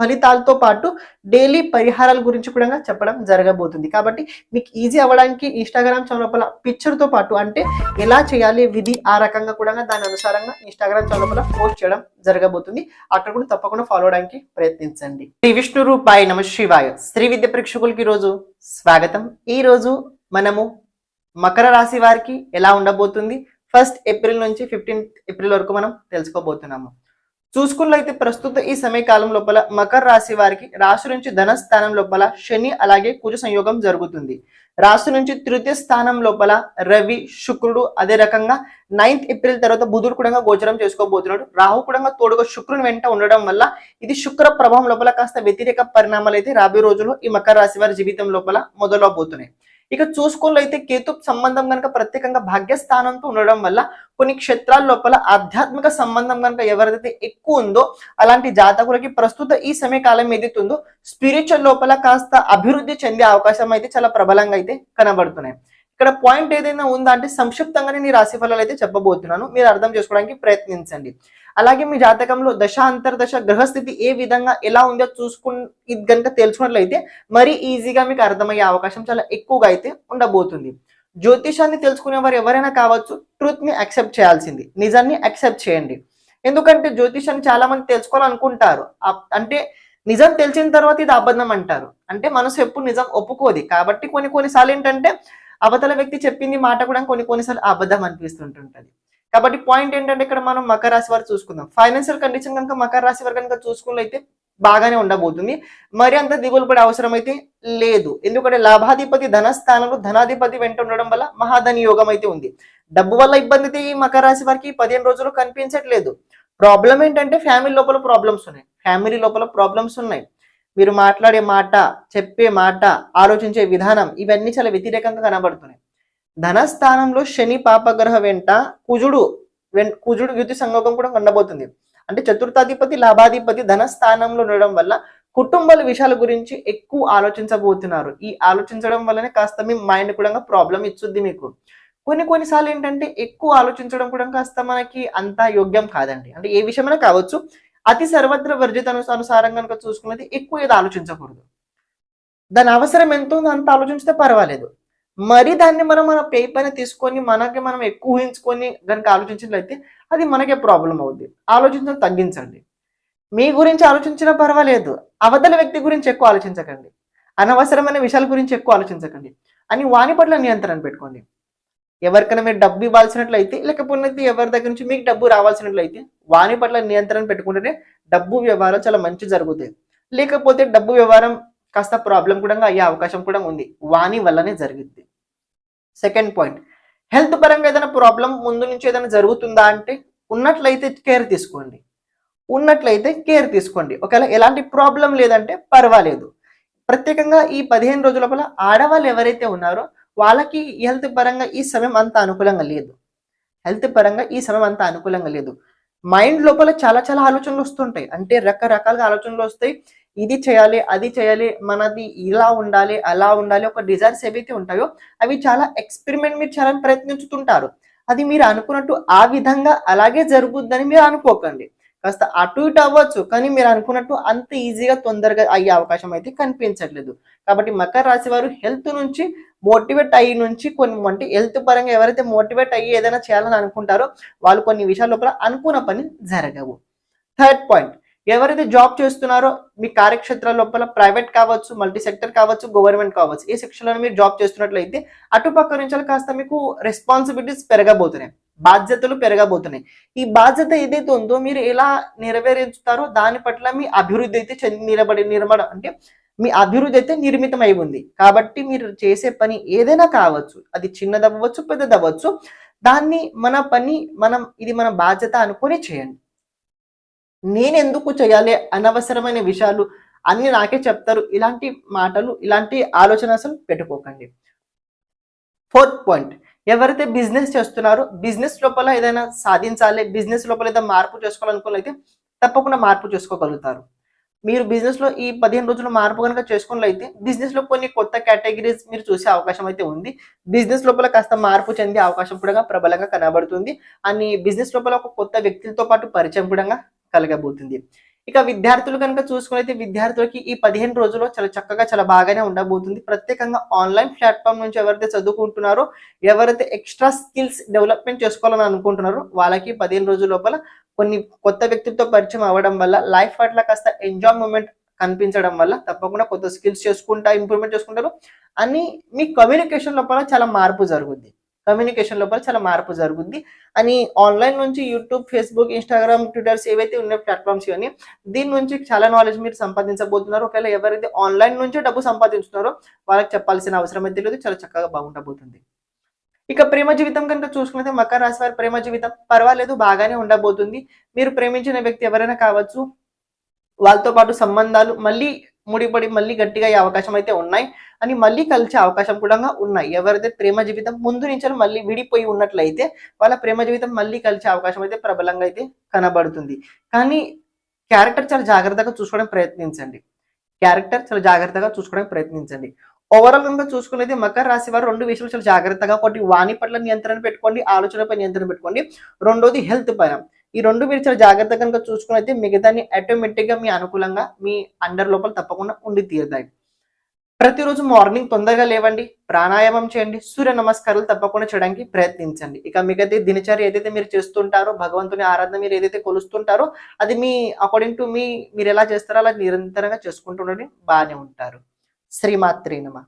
ఫలితాలతో పాటు డైలీ పరిహారాల గురించి కూడా చెప్పడం జరగబోతుంది. కాబట్టి మీకు ఈజీ అవ్వడానికి ఇన్స్టాగ్రామ్ చౌలపల పిక్చర్తో పాటు అంటే ఎలా చేయాలి విధి ఆ రకంగా కూడా దాని అనుసారంగా ఇన్స్టాగ్రామ్ చౌలపల పోస్ట్ చేయడం జరగబోతుంది. అక్కడ కూడా తప్పకుండా ఫాలో అవడానికి ప్రయత్నించండి. శ్రీ విష్ణు రూపాయ నమ శివాయ. శ్రీ విద్య ప్రేక్షకులకి ఈరోజు రోజు స్వాగతం. ఈ రోజు మనము మకర రాశి వారికి ఎలా ఉండబోతుంది? ఫస్ట్ ఏప్రిల్ నుంచి ఫిఫ్టీన్త్ ఏప్రిల్ వరకు మనం తెలుసుకోబోతున్నాము. చూసుకున్నట్లయితే ప్రస్తుత ఈ సమయకాలం లోపల మకర రాశి వారికి రాశి నుంచి ధనస్థానం లోపల శని అలాగే కుజ సంయోగం జరుగుతుంది. రాశి నుంచి తృతీయ స్థానం లోపల రవి శుక్రుడు అదే రకంగా నైన్త్ ఏప్రిల్ తర్వాత బుధుడు కూడా గోచరం చేసుకోబోతున్నాడు. రాహు కూడా తోడుగా శుక్రుని వెంట ఉండడం వల్ల ఇది శుక్ర ప్రభావం లోపల కాస్త వ్యతిరేక పరిణామాలు అయితే రాబోయే రోజుల్లో ఈ మకర రాశి వారి జీవితం లోపల మొదలవబోతున్నాయి. ఇక చూసుకోలేఅయితే కేతు సంబంధం కనుక ప్రత్యేకంగా భాగ్యస్థానంతో ఉండడం వల్ల కొన్ని క్షేత్రాల లోపల ఆధ్యాత్మిక సంబంధం కనుక ఎవరిదైతే ఎక్కువ ఉందో అలాంటి జాతకులకి ప్రస్తుత ఈ సమయకాలం ఏదైతే ఉందో స్పిరిచువల్ లోపల కాస్త అభివృద్ధి చెందే అవకాశం అయితే చాలా ప్రబలంగా అయితే కనబడుతున్నాయి. ఇక్కడ పాయింట్ ఏదైనా ఉందా అంటే సంక్షిప్తంగానే నేను రాశి ఫలాలు అయితే చెప్పబోతున్నాను. మీరు అర్థం చేసుకోవడానికి ప్రయత్నించండి. అలాగే మీ జాతకంలో దశ అంతర్దశ గ్రహస్థితి ఏ విధంగా ఎలా ఉందో చూసుకుని ఇది కనుక తెలుసుకున్నట్లయితే మరీ ఈజీగా మీకు అర్థమయ్యే అవకాశం చాలా ఎక్కువగా అయితే ఉండబోతుంది. జ్యోతిషాన్ని తెలుసుకునే వారు ఎవరైనా కావచ్చు ట్రూత్ని యాక్సెప్ట్ చేయాల్సింది. నిజాన్ని యాక్సెప్ట్ చేయండి. ఎందుకంటే జ్యోతిషాన్ని చాలా మంది తెలుసుకోవాలనుకుంటారు అంటే నిజం తెలిసిన తర్వాత ఇది అబద్ధం అంటారు. అంటే మనసు ఎప్పుడు నిజం ఒప్పుకోది. కాబట్టి కొన్ని కొన్నిసార్లు ఏంటంటే అవతల వ్యక్తి చెప్పింది మాట కూడా కొన్ని కొన్నిసార్లు అబద్ధం అనిపిస్తుంటుంటది. కాబట్టి పాయింట్ ఏంటంటే ఇక్కడ మనం మకర రాశి వారు చూసుకుందాం. ఫైనాన్షియల్ కండిషన్ కనుక మకర రాశి వారు కనుక చూసుకున్నైతే బాగానే ఉండబోతుంది. మరి అంత దిగులు పడే అవసరం అయితే లేదు. ఎందుకంటే లాభాధిపతి ధనస్థానంలో ధనాధిపతి వెంట ఉండడం వల్ల మహాధని యోగం అయితే ఉంది. డబ్బు వల్ల ఇబ్బంది అయితే ఈ మకర రాశి వారికి పదిహేను రోజులు కనిపించట్లేదు. ప్రాబ్లం ఏంటంటే ఫ్యామిలీ లోపల ప్రాబ్లమ్స్ ఉన్నాయి. ఫ్యామిలీ లోపల ప్రాబ్లమ్స్ ఉన్నాయి. మీరు మాట్లాడే మాట చెప్పే మాట ఆలోచించే విధానం ఇవన్నీ చాలా వ్యతిరేకంగా కనబడుతున్నాయి. ధనస్థానంలో శని పాపగ్రహ వెంట కుజుడు వెన్ కుజుడు యుతి సంయోగం కూడా ఉండబోతుంది. అంటే చతుర్థాధిపతి లాభాధిపతి ధనస్థానంలో ఉండడం వల్ల కుటుంబాల విషయాల గురించి ఎక్కువ ఆలోచించబోతున్నారు. ఈ ఆలోచించడం వల్లనే కాస్త మీ మైండ్ కూడా ప్రాబ్లం ఇచ్చుద్ది మీకు. కొన్ని కొన్నిసార్లు ఏంటంటే ఎక్కువ ఆలోచించడం కూడా కాస్త మనకి అంత యోగ్యం కాదండి. అంటే ఏ విషయమైనా కావచ్చు అతి సర్వత్ర వర్జిత అనుసారం కనుక చూసుకున్నది ఎక్కువ ఏదో ఆలోచించకూడదు. దాని అవసరం ఎంత ఉందో అంత ఆలోచించితే పర్వాలేదు. మరి దాన్ని మనం మన పే పైన తీసుకొని మనకి మనం ఎక్కువ ఊహించుకొని కనుక ఆలోచించినట్లయితే అది మనకే ప్రాబ్లం అవుద్ది. ఆలోచించడం తగ్గించండి. మీ గురించి ఆలోచించినా పర్వాలేదు. అవతల వ్యక్తి గురించి ఎక్కువ ఆలోచించకండి. అనవసరమైన విషయాల గురించి ఎక్కువ ఆలోచించకండి. అని వాని పట్ల నియంత్రణ పెట్టుకోండి. ఎవరికైనా మీరు డబ్బు ఇవ్వాల్సినట్లయితే లేకపోతే ఎవరి దగ్గర నుంచి మీకు డబ్బు రావాల్సినట్లయితే వాని పట్ల నియంత్రణ పెట్టుకుంటేనే డబ్బు వ్యవహారం చాలా మంచి జరుగుతాయి. లేకపోతే డబ్బు వ్యవహారం కాస్త ప్రాబ్లం కూడా అయ్యే అవకాశం కూడా ఉంది. వాని వల్లనే జరిగింది సెకండ్ పాయింట్. హెల్త్ పరంగా ఏదైనా ప్రాబ్లం ముందు నుంచి ఏదైనా జరుగుతుందా అంటే ఉన్నట్లయితే కేర్ తీసుకోండి. ఉన్నట్లయితే కేర్ తీసుకోండి. ఒకవేళ ఎలాంటి ప్రాబ్లం లేదంటే పర్వాలేదు. ప్రత్యేకంగా ఈ పదిహేను రోజుల లోపల ఆడవాళ్ళు ఎవరైతే ఉన్నారో వాళ్ళకి హెల్త్ పరంగా ఈ సమయం అంత అనుకూలంగా లేదు. హెల్త్ పరంగా ఈ సమయం అంత అనుకూలంగా లేదు. మైండ్ లోపల చాలా చాలా ఆలోచనలు వస్తుంటాయి. అంటే రకరకాలుగా ఆలోచనలు వస్తాయి. ఇది చేయాలి అది చేయాలి మనది ఇలా ఉండాలి అలా ఉండాలి ఒక డిజైర్స్ ఏవైతే ఉంటాయో అవి చాలా ఎక్స్పెరిమెంట్ మీరు చాలా ప్రయత్నించుతుంటారు. అది మీరు అనుకున్నట్టు ఆ విధంగా అలాగే జరుగుద్దని మీరు అనుకోకండి. కాస్త అటు ఇటు అవ్వచ్చు కానీ మీరు అనుకున్నట్టు అంత ఈజీగా తొందరగా అయ్యే అవకాశం అయితే కనిపించట్లేదు. కాబట్టి మకర రాశి వారు హెల్త్ నుంచి మోటివేట్ అయ్యి నుంచి కొన్ని అంటే హెల్త్ పరంగా ఎవరైతే మోటివేట్ అయ్యి ఏదైనా చేయాలని అనుకుంటారో వాళ్ళు కొన్ని విషయాల లోపల అనుకున్న పని జరగవు. థర్డ్ పాయింట్ ఎవరైతే జాబ్ చేస్తున్నారో మీ కార్యక్షేత్రాల లోపల ప్రైవేట్ కావచ్చు మల్టీ సెక్టర్ కావచ్చు గవర్నమెంట్ కావచ్చు ఏ సెక్షన్లో మీరు జాబ్ చేస్తున్నట్లయితే అటుపక్క నుంచి కాస్త మీకు రెస్పాన్సిబిలిటీస్ పెరగబోతున్నాయి. బాధ్యతలు పెరగబోతున్నాయి. ఈ బాధ్యత ఏదైతే ఉందో మీరు ఎలా నెరవేరుస్తారో దాని పట్ల మీ అభివృద్ధి అయితే చెంది నిలబడి నిలబడ అంటే మీ అభివృద్ధి అయితే నిర్మితం అయి ఉంది. కాబట్టి మీరు చేసే పని ఏదైనా కావచ్చు అది చిన్నదవ్వచ్చు పెద్దదవ్వచ్చు దాన్ని మన పని మనం ఇది మన బాధ్యత అనుకొని చేయండి. నేను ఎందుకు చేయాలి అనవసరమైన విషయాలు అన్ని నాకే చెప్తారు. ఇలాంటి మాటలు ఇలాంటి ఆలోచన అసలు పెట్టుకోకండి. ఫోర్త్ పాయింట్ ఎవరైతే బిజినెస్ చేస్తున్నారో బిజినెస్ లోపల ఏదైనా సాధించాలి బిజినెస్ లోపల ఏదైనా మార్పు చేసుకోవాలనుకోవాలైతే తప్పకుండా మార్పు చేసుకోగలుగుతారు. మీరు బిజినెస్లో ఈ పదిహేను రోజులు మార్పు కనుక చేసుకున్నట్లయితే బిజినెస్లో కొన్ని కొత్త కేటగిరీస్ మీరు చూసే అవకాశం అయితే ఉంది. బిజినెస్ లోపల కాస్త మార్పు చెందే అవకాశం కూడా ప్రబలంగా కనబడుతుంది. అని బిజినెస్ లోపల ఒక కొత్త వ్యక్తులతో పాటు పరిచయం కూడా కలగబోతుంది. ఇక విద్యార్థులు కనుక చూసుకున్నైతే విద్యార్థులకి ఈ పదిహేను రోజుల్లో చాలా చక్కగా చాలా బాగానే ఉండబోతుంది. ప్రత్యేకంగా ఆన్లైన్ ప్లాట్ఫామ్ నుంచి ఎవరైతే చదువుకుంటున్నారో ఎవరైతే ఎక్స్ట్రా స్కిల్స్ డెవలప్మెంట్ చేసుకోవాలని అనుకుంటున్నారో వాళ్ళకి పదిహేను రోజుల లోపల కొన్ని కొత్త వ్యక్తులతో పరిచయం అవ్వడం వల్ల లైఫ్ పట్ల కాస్త ఎంజాయ్ మూమెంట్ కనిపించడం వల్ల తప్పకుండా కొత్త స్కిల్స్ చేసుకుంటా ఇంప్రూవ్మెంట్ చేసుకుంటారు. అని మీ కమ్యూనికేషన్ లోపల చాలా మార్పు జరుగుద్ది. కమ్యూనికేషన్ లోపల చాలా మార్పు జరుగుద్ది. అని ఆన్లైన్ నుంచి యూట్యూబ్ ఫేస్బుక్ ఇన్స్టాగ్రామ్ ట్విట్టర్స్ ఏవైతే ఉన్న ప్లాట్ఫామ్స్ ఇవన్నీ దీని నుంచి చాలా నాలెడ్జ్ మీరు సంపాదించబోతున్నారు. ఒకవేళ ఎవరైతే ఆన్లైన్ నుంచే డబ్బు సంపాదించుతున్నారో వాళ్ళకి చెప్పాల్సిన అవసరం అయితే లేదు. చాలా చక్కగా బాగుండబోతుంది. ఇక ప్రేమ జీవితం కనుక చూసుకుంటే మకర రాశి వారి ప్రేమ జీవితం పర్వాలేదు బాగానే ఉండబోతుంది. మీరు ప్రేమించిన వ్యక్తి ఎవరైనా కావచ్చు వాళ్ళతో పాటు సంబంధాలు మళ్ళీ ముడిపడి మళ్ళీ గట్టిగా అయ్యే అవకాశం అయితే ఉన్నాయి. అని మళ్ళీ కలిసే అవకాశం కూడా ఉన్నాయి. ఎవరైతే ప్రేమ జీవితం ముందు నుంచి మళ్ళీ విడిపోయి ఉన్నట్లయితే వాళ్ళ ప్రేమ జీవితం మళ్ళీ కలిసే అవకాశం అయితే ప్రబలంగా అయితే కనబడుతుంది. కానీ క్యారెక్టర్ చాలా జాగ్రత్తగా చూసుకోవడానికి ప్రయత్నించండి. క్యారెక్టర్ చాలా జాగ్రత్తగా చూసుకోవడానికి ప్రయత్నించండి. ఓవరాల్గా చూసుకునేది మకర రాశి వారు రెండు విషయాలు చాలా జాగ్రత్తగా ఒకటి వాణి పట్ల నియంత్రణ పెట్టుకోండి ఆలోచనపై నియంత్రణ పెట్టుకోండి. రెండోది హెల్త్ పైన. ఈ రెండు మీరు చాలా జాగ్రత్తగా కనుక చూసుకున్నైతే మిగతాన్ని ఆటోమేటిక్గా మీ అనుకూలంగా మీ అండర్ లోపల తప్పకుండా ఉండి తీరుతాయి. ప్రతిరోజు మార్నింగ్ తొందరగా లేవండి ప్రాణాయామం చేయండి సూర్య నమస్కారాలు తప్పకుండా చేయడానికి ప్రయత్నించండి. ఇక మిగతా దినచర్య ఏదైతే మీరు చేస్తుంటారో భగవంతుని ఆరాధన మీరు ఏదైతే కొలుస్తుంటారో అది మీ అకార్డింగ్ టు మీ మీరు ఎలా చేస్తారో అలా నిరంతరంగా చేసుకుంటుండండి బాగానే ఉంటారు. శ్రీమాత్రి నమ.